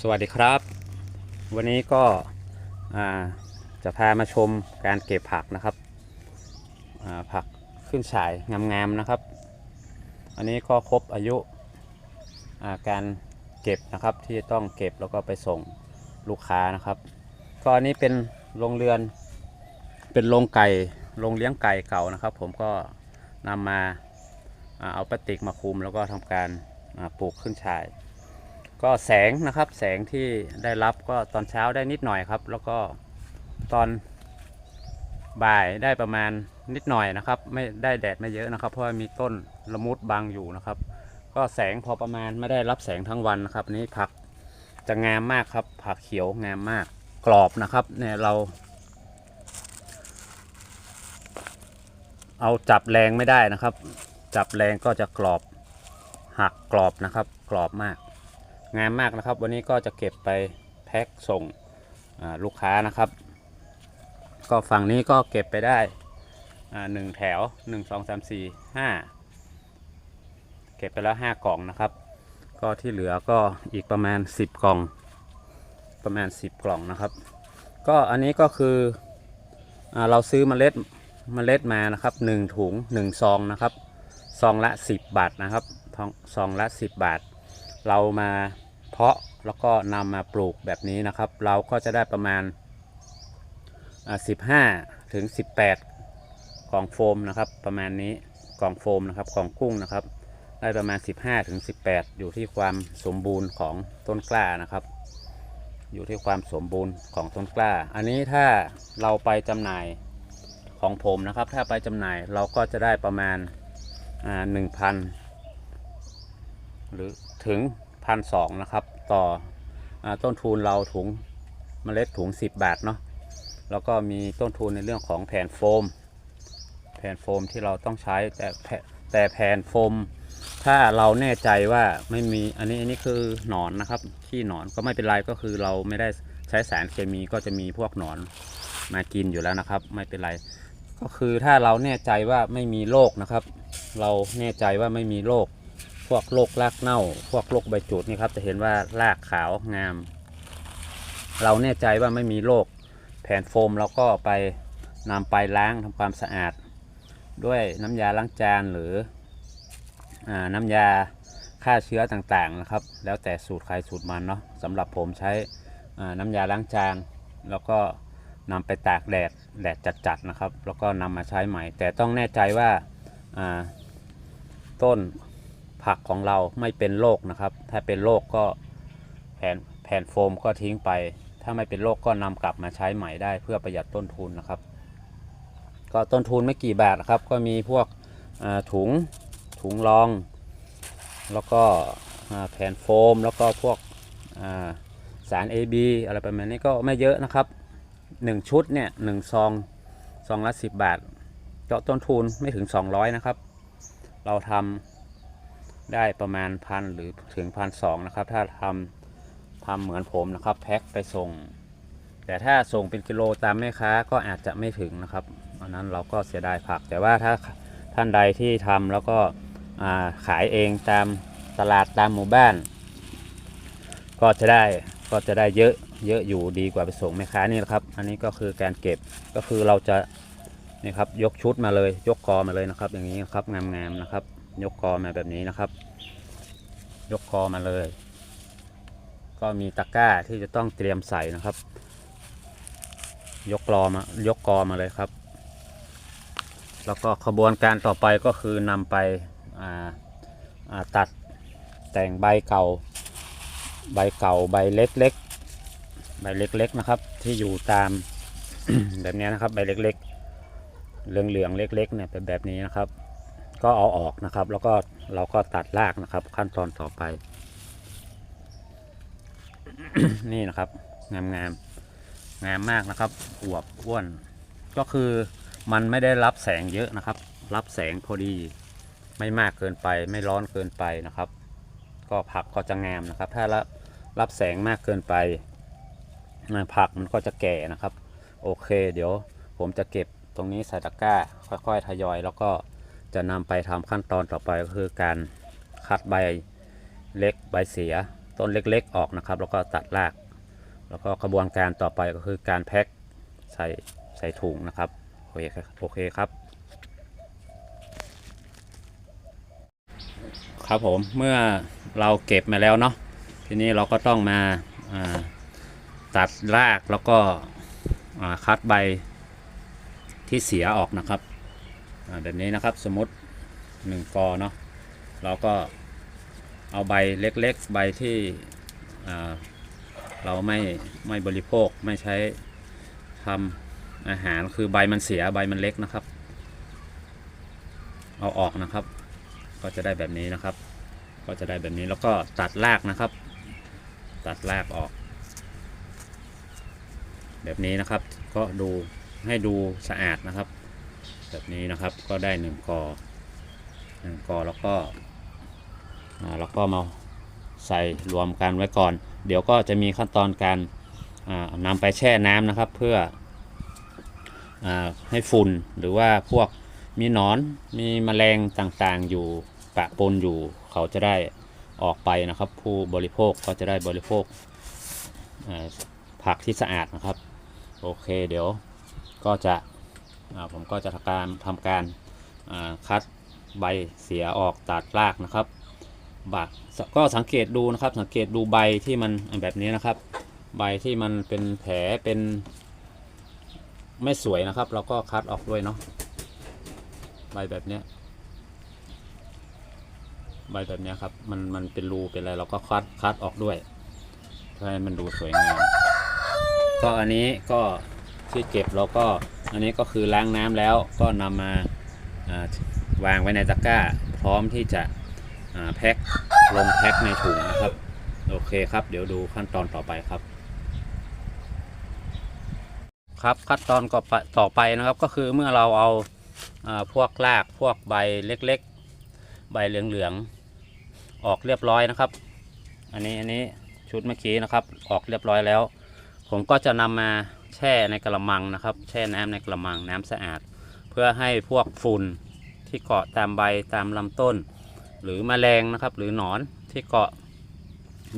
สวัสดีครับ วันนี้ก็จะพามาชมการเก็บผักนะครับผักขึ้นฉายงามๆนะครับ อันนี้ก็ครบอายุาการเก็บนะครับที่ต้องเก็บแล้วก็ไปส่งลูกค้านะครับ ก็อันนี้เป็นโรงเรือน เป็นโรงไก่โรงเลี้ยงไก่เก่านะครับ ผมก็นำมาเอาพลาสติกมาคุมแล้วก็ทำการปลูกขึ้นฉาย ก็แสงนะครับแสงที่ได้รับก็ตอนเช้าได้นิดหน่อยครับ แล้วก็ตอนบ่ายได้ประมาณนิดหน่อยนะครับ ไม่ได้แดดไม่เยอะนะครับ เพราะมีต้นละมุดบังอยู่นะครับ ก็แสงพอประมาณไม่ได้รับแสงทั้งวันนะครับนนี้ผักจะงามมากครับผักเขียวงามมากกรอบนะครับเนี่ยเรา เอาจับแรงไม่ได้นะครับ จับแรงก็จะกรอบหักกรอบนะครับ กรอบมาก งามมากนะครับ วันนี้ก็จะเก็บไปแพ็คส่งลูกค้านะครับ ก็ฝั่งนี้ก็เก็บไปได้หนึ่งแถวหนึ่งสองสามสี่ห้าเก็บไปแล้วห้ากล่องนะครับ ก็ที่เหลือก็อีกประมาณ10กล่อง ประมาณ10กล่องนะครับ ก็อันนี้ก็คืออเราซื้อมเมล็ดเมล็ดมานะครับ1ถุง1ซองนะครับซองละ10บาทนะครับซองละ10บาท เรามา เพาะแล้วก็นำมาปลูกแบบนี้นะครับ เราก็จะได้ประมาณ 15ถึง18 กล่องโฟมนะครับ ประมาณนี้กล่องโฟมนะครับกล่องกุ้งนะครับ ได้ประมาณ 15ถึง18 อยู่ที่ความสมบูรณ์ของต้นกล้านะครับ อยู่ที่ความสมบูรณ์ของต้นกล้า อันนี้ถ้าเราไปจำหน่ายของผมนะครับ ถ้าไปจำหน่ายเราก็จะได้ประมาณ1,000หรือถึง พันสองนะครับ ต่ออต้นทุนเราถุงเมล็ดถุง 10 บาทเนาะแล้วก็มีต้นทุนในเรื่องของแผ่นโฟม แผ่นโฟมที่เราต้องใช้แต่แผ่แต่แผ่นโฟม ถ้าเราแน่ใจว่าไม่มีอันนี้อันนี้คือหนอนนะครับขี้หนอนก็ไม่เป็นไรก็คือเราไม่ได้ใช้สารเคมีก็จะมีพวกหนอนมากินอยู่แล้วนะครับ ไม่เป็นไร ก็คือถ้าเราแน่ใจว่าไม่มีโรคนะครับ เราแน่ใจว่าไม่มีโรค พวกโรครากเน่า พวกโรคใบจุดนี่ครับ จะเห็นว่ารากขาวงาม เราแน่ใจว่าไม่มีโรคแผ่นโฟมเราก็ไปนำไปล้างทำความสะอาด ด้วยน้ำยาล้างจานหรืออน้ำยาฆ่าเชื้อต่างๆนะครับ แล้วแต่สูตรใครสูตรมันเนาะสำหรับผมใช้น้ำยาล้างจาน แล้วก็นำไปตากแดดแดดจัดๆนะครับ แล้วก็นำมาใช้ใหม่ แต่ต้องแน่ใจว่าต้น ผักของเราไม่เป็นโรคนะครับ ถ้าเป็นโรคก็แผ่นแผ่นโฟมก็ทิ้งไป ถ้าไม่เป็นโรคก็นำกลับมาใช้ใหม่ได้เพื่อประหยัดต้นทุนนะครับ ก็ต้นทุนไม่กี่บาทครับ ก็มีพวกถุงถุงรอง แล้วก็แผ่นโฟม แล้วก็พวกาสาร AB อะไรประมาณนี้ก็ไม่เยอะนะครับ 1 ชุดเนี่ยหนึ่งซองซองละ 10 บาทก็ต้นทุนไม่ถึง 200 นะครับ เราทำ ได้ประมาณพันหรือถึงพันสองนะครับ ถ้าทำทำเหมือนผมนะครับ แพ็คไปส่ง แต่ถ้าส่งเป็นกิโลตามแม่ค้าก็อาจจะไม่ถึงนะครับอันนั้นเราก็เสียดายผัก แต่ว่าถ้าท่านใดที่ทำแล้วก็ขายเองตามตลาดตามหมู่บ้าน ก็จะได้ก็จะได้เยอะเยอะอยู่ดีกว่าไปส่งแม่ค้านี่แหละครับ อันนี้ก็คือการเก็บก็คือเราจะนี่ครับยกชุดมาเลยยกกอมาเลยนะครับ อย่างนี้นครับงามๆนะครับ ยกกอมาแบบนี้นะครับ ยกคอมาเลย ก็มีตะกร้าที่จะต้องเตรียมใส่นะครับ ยกกอมายกกอมาเลยครับ แล้วก็ขบวนการต่อไปก็คือนำไปตัดแต่งใบเก่า ใบเก่าใบเล็กๆใบเล็กๆนะครับ ที่อยู่ตามแบบนี้นะครับใบเล็กๆเหลืองๆเล็กๆเนี่ยเป็นแบบนี้นะครับ ก็เอาออกนะครับ แล้วก็เราก็ตัดรากนะครับ ขั้นตอนต่อไป นี่นะครับ งามงามงามมากนะครับอวบอ้วน ก็คือมันไม่ได้รับแสงเยอะนะครับ รับแสงพอดี ไม่มากเกินไป ไม่ร้อนเกินไปนะครับ ก็ผักก็จะงามนะครับ ถ้ารับรับแสงมากเกินไปอ่าผักมันก็จะแก่นะครับ โอเค เดี๋ยวผมจะเก็บตรงนี้ใส่ตะกร้า ค่อยๆ ทยอยแล้วก็ จะนำไปทำขั้นตอนต่อไปก็คือการคัดใบเล็กใบเสีย ต้นเล็กๆออกนะครับ แล้วก็ตัดราก แล้วก็กระบวนการต่อไปก็คือการแพ็คใส่ใส่ถุงนะครับโอเคครับโอเคครับ ครับผมเมื่อเราเก็บมาแล้วเนาะทีนี้เราก็ต้องมาาตัดรากแล้วก็คัดใบที่เสียออกนะครับ แบบนี้นะครับสมมติหนึ่งกอเนาะเราก็เอาใบเล็กๆ ใบที่เราไม่ไม่บริโภคไม่ใช้ทำอาหารคือใบมันเสียใบมันเล็กนะครับ เอาออกนะครับ ก็จะได้แบบนี้นะครับ ก็จะได้แบบนี้แล้วก็ตัดรากนะครับ ตัดรากออก แบบนี้นะครับก็ดูให้ดูสะอาดนะครับ แบบนี้นะครับก็ได้หนึ่งกอหนึ่งกอแล้วก็แล้วก็มาใส่รวมกันไว้ก่อน เดี๋ยวก็จะมีขั้นตอนการนำไปแช่น้ำนะครับเพื่ออให้ฝุ่นหรือว่าพวกมีหนอนมีแมลงต่างๆ อยู่ปะปนอยู่เขาจะได้ออกไปนะครับ ผู้บริโภคก็จะได้บริโภคผักที่สะอาดนะครับ โอเคเดี๋ยวก็จะ ผมก็จะทำการทำการคัดใบเสียออกตัดรากนะครับบักก็สังเกตดูนะครับ สังเกตดูใบที่มันแบบนี้นะครับ ใบที่มันเป็นแผลเป็นไม่สวยนะครับ เราก็คัดออกด้วยเนาะใบแบบเนี้ยใบแบบนี้ครับมันมันเป็นรูเป็นอะไรเราก็คัดคัดออกด้วยเพื่อให้มันดูสวยงามก็อันนี้ก็ที่เก็บเราก็ อันนี้ก็คือล้างน้ำแล้วก็นำมาอ่าวางไว้ในตะกร้า พร้อมที่จะแพ็คลงแพ็คในถุงนะครับ โอเคครับ เดี๋ยวดูขั้นตอนต่อไปครับ ครับขั้นตอนก็ต่อไปนะครับก็คือเมื่อเราเอาอพวกรากพวกใบเล็กๆ ใบเหลืองๆออกเรียบร้อยนะครับ อันนี้อันนี้ชุดเมื่อกี้นะครับออกเรียบร้อยแล้ว ผมก็จะนำมา แช่ในกระมังนะครับ แช่น้ำในกระมังน้ำสะอาด เพื่อให้พวกฝุ่นที่เกาะตามใบตามลำต้น หรือแมลงนะครับ หรือหนอนที่เกาะ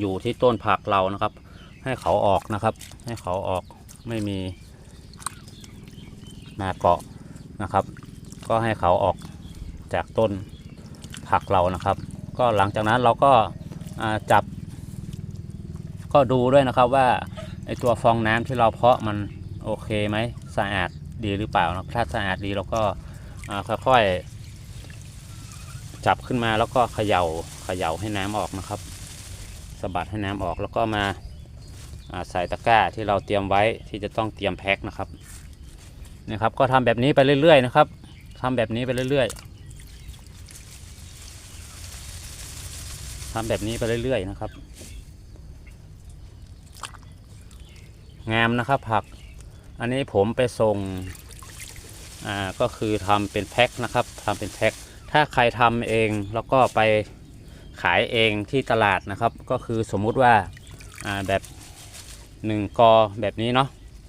อยู่ที่ต้นผักเรานะครับ ให้เขาออกนะครับ ให้เขาออกไม่มีมาเกาะนะครับ ก็ให้เขาออกจากต้นผักเรานะครับ ก็หลังจากนั้นเราก็จับ ก็ดูด้วยนะครับว่า ไอตัวฟองน้ำที่เราเพาะมันโอเคไหมสะอาดดีหรือเปล่านะถ้าสะอาดดีเราก็ค่อยๆจับขึ้นมาแล้วก็เขย่าเขย่าให้น้ำออกนะครับสะบัดให้น้ำออกแล้วก็มาใส่ตะกร้าที่เราเตรียมไว้ที่จะต้องเตรียมแพ็คนะครับนี่ครับ ก็ทำแบบนี้ไปเรื่อยๆนะครับทำแบบนี้ไปเรื่อยๆทำแบบนี้ไปเรื่อยๆนะครับ งามนะครับผัก อันนี้ผมไปส่งอ่าก็คือทำเป็นแพ็คนะครับทำเป็นแพ็คถ้าใครทำเองแล้วก็ไปขายเองที่ตลาดนะครับ ก็คือสมมุติว่าอ่าแบบหนึ่งกอแบบนี้เนาะ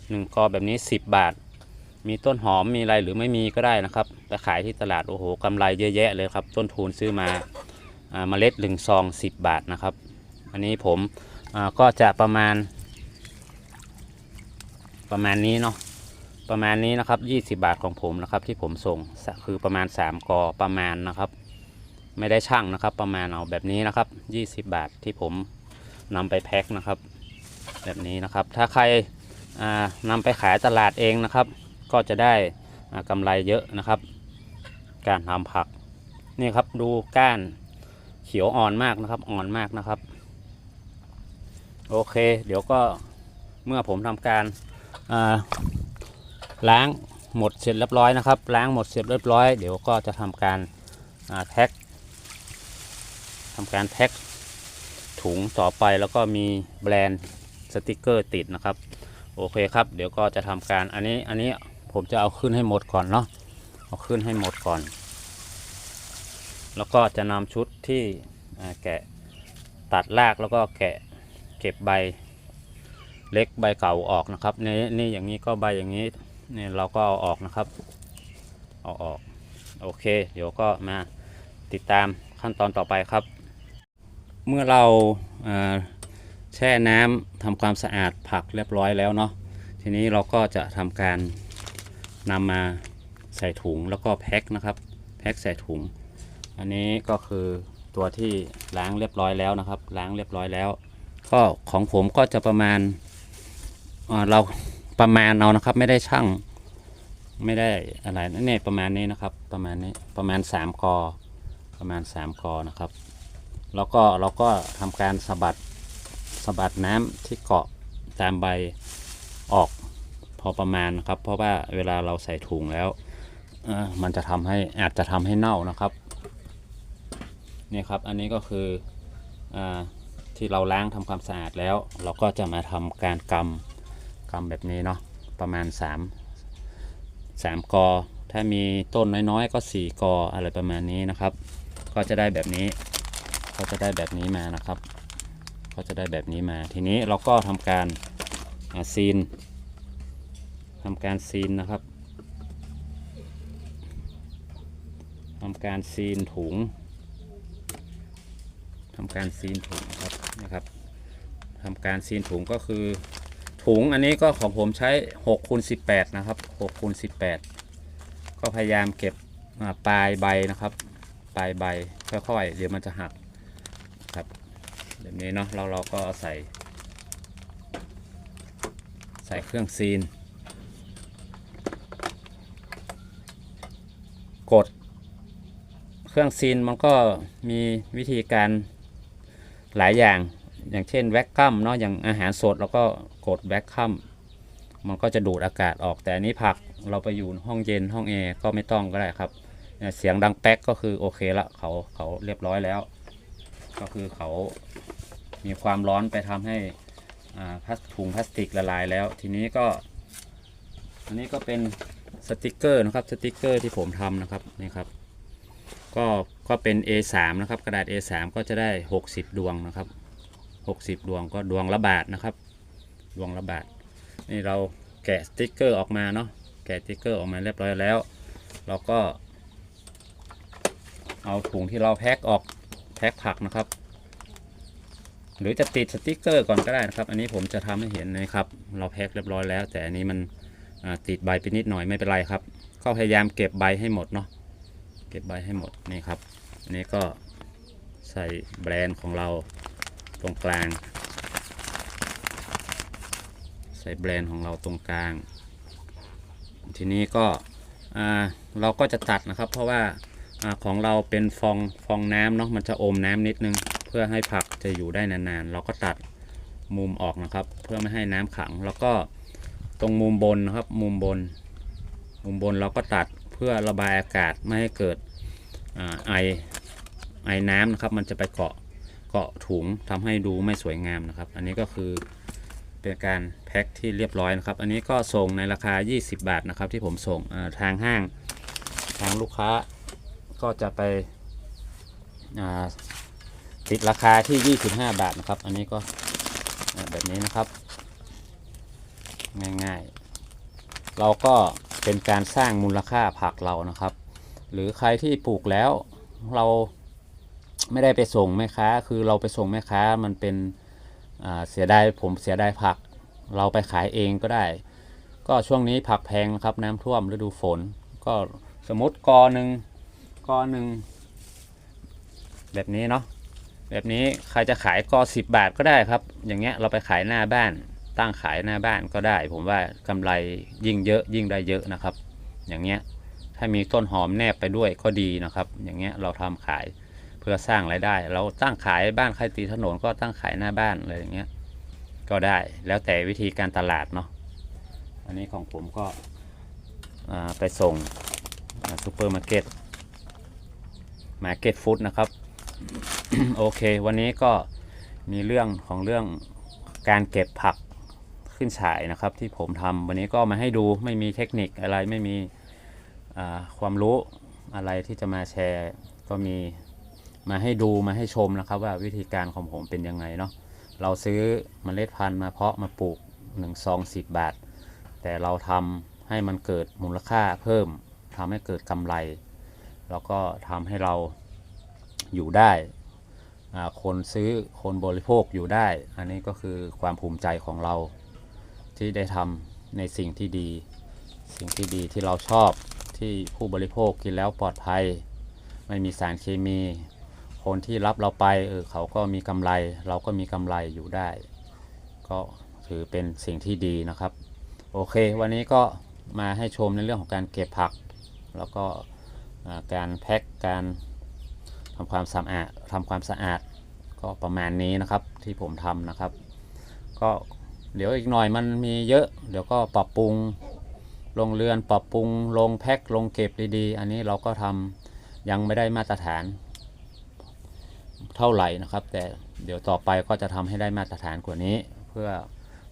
หนึ่งกอแบบนี้ 10 บาท มีต้นหอมมีอะไรหรือไม่มีก็ได้นะครับไปขายที่ตลาดโอ้โหกำไรเยอะแยะเลยครับ ต้นทุนซื้อมาอ่าเมล็ดหนึ่งซอง10 บาทนะครับ อันนี้ผมก็จะประมาณ ประมาณนี้เนาะประมาณนี้นะครับ 20 บาทของผมนะครับ ที่ผมส่งคือประมาณ 3กอประมาณนะครับ ไม่ได้ช่างนะครับ ประมาณเอาแบบนี้นะครับ 20 บาทที่ผมนำไปแพ็คนะครับ แบบนี้นะครับ ถ้าใครอ่านำไปขายตลาดเองนะครับ ก็จะได้อ่ากำไรเยอะนะครับ การทำผักนี่ครับดูก้านเขียวอ่อนมากนะครับ อ่อนมากนะครับ โอเค เดี๋ยวก็เมื่อผมทำการ ล้างหมดเสร็จเรียบร้อยนะครับ ล้างหมดเสร็จเรียบร้อย เดี๋ยวก็จะทำการแพ็คทำการแพ็คถุงต่อไปแล้วก็มีแบรนด์สติกเกอร์ติดนะครับ โอเคครับ เดี๋ยวก็จะทำการอันนี้อันนี้ผมจะเอาขึ้นให้หมดก่อนเนาะเอาขึ้นให้หมดก่อน แล้วก็จะนำชุดที่แกะตัดรากแล้วก็แกะเก็บใบ เล็กใบเก่าออกนะครับนี่นี่อย่างนี้ก็ใบอย่างนี้นี่เราก็เอาออกนะครับเอาออกโอเค เดี๋ยวก็มาติดตามขั้นตอนต่อไปครับ เมื่อเราอ่าแช่น้ำทำความสะอาดผักเรียบร้อยแล้วเนาะทีนี้เราก็จะทำการนำมาใส่ถุงแล้วก็แพ็คนะครับแพ็คใส่ถุง อันนี้ก็คือตัวที่ล้างเรียบร้อยแล้วนะครับ ล้างเรียบร้อยแล้ว ก็ของผมก็จะประมาณ เราประมาณเอานะครับ ไม่ได้ช่าง ไม่ได้อะไรนั่นเนี่ยประมาณนี้นะครับ ประมาณนี้ประมาณ3กอประมาณ3กอนะครับ แล้วก็เราก็ทำการสะบัดสะบัดน้ำที่เกาะตามใบออกพอประมาณนะครับ เพราะว่าเวลาเราใส่ถุงแล้วมันจะทำให้อาจจะทำให้เน่านะครับนี่ครับอันนี้ก็คืออที่เราล้างทำความสะอาดแล้ว เราก็จะมาทำการกำ กำแบบนี้เนาะประมาณ 3 3 กอ ถ้ามีต้นน้อยๆ ก็ 4 กออะไรประมาณนี้นะครับ ก็จะได้แบบนี้ ก็จะได้แบบนี้มานะครับ ก็จะได้แบบนี้มา ทีนี้เราก็ทำการซีนทำการซีนนะครับทำการซีนถุงทำการซีนถุงครับนะครับทำการซีนถุงก็คือ ถุงอันนี้ก็ของผมใช้6คูณ18 นะครับ6คูณ18 ก็พยายามเก็บปลายใบนะครับ ปลายใบค่อยๆ เดี๋ยวมันจะหักครับแบบนี้เนาะเราเราก็ใส่ ใส่เครื่องซีน กด เครื่องซีนมันก็มีวิธีการหลายอย่าง อย่างเช่นแวคคัมเนาะอย่างอาหารสดเราก็กดแวคคัมมันก็จะดูดอากาศออกแต่อันนี้ผักเราไปอยู่ห้องเย็นห้องแอร์ก็ไม่ต้องก็ได้ครับ เสียงดังแป๊กก็คือโอเคละเขาเขาเรียบร้อยแล้ว ก็คือเขามีความร้อนไปทำให้อ่าพลาสถุงพลาสติกละลายแล้ว ทีนี้ก็ อันนี้ก็เป็นสติกเกอร์นะครับสติกเกอร์ที่ผมทำนะครับนี่ครับก็ก็เป็น A3 นะครับกระดาษ A3 ก็จะได้ 60 ดวงนะครับ 60 ดวงก็ดวงละบาทนะครับ ดวงละบาท นี่เราแกะสติกเกอร์ออกมาเนาะแกะสติกเกอร์ออกมาเรียบร้อยแล้ว เราก็ เอาถุงที่เราแพ็คออกแพ็คผักนะครับ หรือจะติดสติกเกอร์ก่อนก็ได้นะครับ อันนี้ผมจะทำให้เห็นนะครับ เราแพ็คเรียบร้อยแล้ว แต่อันนี้มันติดใบไปนิดหน่อยไม่เป็นไรครับก็พยายามเก็บใบให้หมดเนาะเก็บใบให้หมดนี่ครับอันนี้ก็ใส่แบรนด์ของเรา ตรงกลาง ใส่แบรนด์ของเราตรงกลาง ทีนี้ก็เราก็จะตัดนะครับ เพราะว่าอของเราเป็นฟองฟองน้ำเนาะมันจะอมน้ำนิดนึง เพื่อให้ผักจะอยู่ได้นานๆ เราก็ตัดมุมออกนะครับ เพื่อไม่ให้น้ำขัง แล้วก็ตรงมุมบนนะครับ มุมบน มุมบนเราก็ตัดเพื่อระบายอากาศไม่ให้เกิดอไอไอน้ำนะครับ มันจะไปเกาะ เกาะถุงทำให้ดูไม่สวยงามนะครับ อันนี้ก็คือเป็นการแพ็คที่เรียบร้อยนะครับ อันนี้ก็ส่งในราคา 20 บาทนะครับ ที่ผมส่งทางห้างทางลูกค้าก็จะไปติดราคาที่ 25 บาทนะครับ อันนี้ก็แบบนี้นะครับ ง่ายๆ เราก็เป็นการสร้างมูลค่าผักเรานะครับ หรือใครที่ปลูกแล้วเรา ไม่ได้ไปส่งแม่ค้า คือเราไปส่งแม่ค้ามันเป็นเสียดายผมเสียดายผัก เราไปขายเองก็ได้ ก็ช่วงนี้ผักแพงนะครับน้ำท่วมฤดูฝน ก็สมมติกอหนึ่งกอหนึ่งแบบนี้เนาะแบบนี้ใครจะขายก็สิบบาทก็ได้ครับ อย่างเงี้ยเราไปขายหน้าบ้านตั้งขายหน้าบ้านก็ได้ ผมว่ากำไรยิ่งเยอะยิ่งได้เยอะนะครับ อย่างเงี้ยถ้ามีต้นหอมแนบไปด้วยก็ดีนะครับ อย่างเงี้ยเราทำขาย พื่อสร้างรายได้ เราตั้งขายบ้านใครตีถนนก็ตั้งขายหน้าบ้านอะไรอย่างเงี้ยก็ได้แล้วแต่วิธีการตลาดเนาะอันนี้ของผมก็ไปส่งซูเปอร์มาร์เก็ตมาเก็ตฟู้ดนะครับ โอเค วันนี้ก็มีเรื่องของเรื่องการเก็บผักขึ้นฉายนะครับ ที่ผมทำวันนี้ก็มาให้ดูไม่มีเทคนิคอะไรไม่มีความรู้อะไรที่จะมาแชร์ก็มี มาให้ดูมาให้ชมนะครับ ว่าวิธีการของผมเป็นยังไงเนาะเราซื้อเมล็ดพันธุ์มาเพาะมาปลูก1ซอง10 บาท แต่เราทำให้มันเกิดมูลค่าเพิ่มทำให้เกิดกำไร แล้วก็ทำให้เราอยู่ได้ คนซื้อคนบริโภคอยู่ได้ อันนี้ก็คือความภูมิใจของเราที่ได้ทำในสิ่งที่ดี สิ่งที่ดีที่เราชอบที่ผู้บริโภคกินแล้วปลอดภัย ไม่มีสารเคมี คนที่รับเราไปเออเขาก็มีกำไร เราก็มีกำไรอยู่ได้ ก็ถือเป็นสิ่งที่ดีนะครับ โอเค วันนี้ก็มาให้ชมในเรื่องของการเก็บผัก แล้วก็การแพ็คการทำความสะอาดทำความสะอาดก็ประมาณนี้นะครับที่ผมทำนะครับ ก็เดี๋ยวอีกหน่อยมันมีเยอะ เดี๋ยวก็ปรับปรุงลงเรือนปรับปรุงลงแพ็คลงเก็บดีๆ อันนี้เราก็ทำยังไม่ได้มาตรฐาน เท่าไหร่นะครับ แต่เดี๋ยวต่อไปก็จะทำให้ได้มาตรฐานกว่านี้ เพื่อ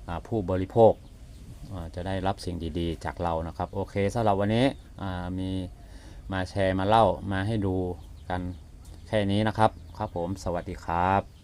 อผู้บริโภคจะได้รับสิ่งดีๆ จากเรานะครับ โอเคสำหรับวันนี้มีมาแชร์มาเล่ามาให้ดูกันแค่นี้นะครับ ครับผมสวัสดีครับ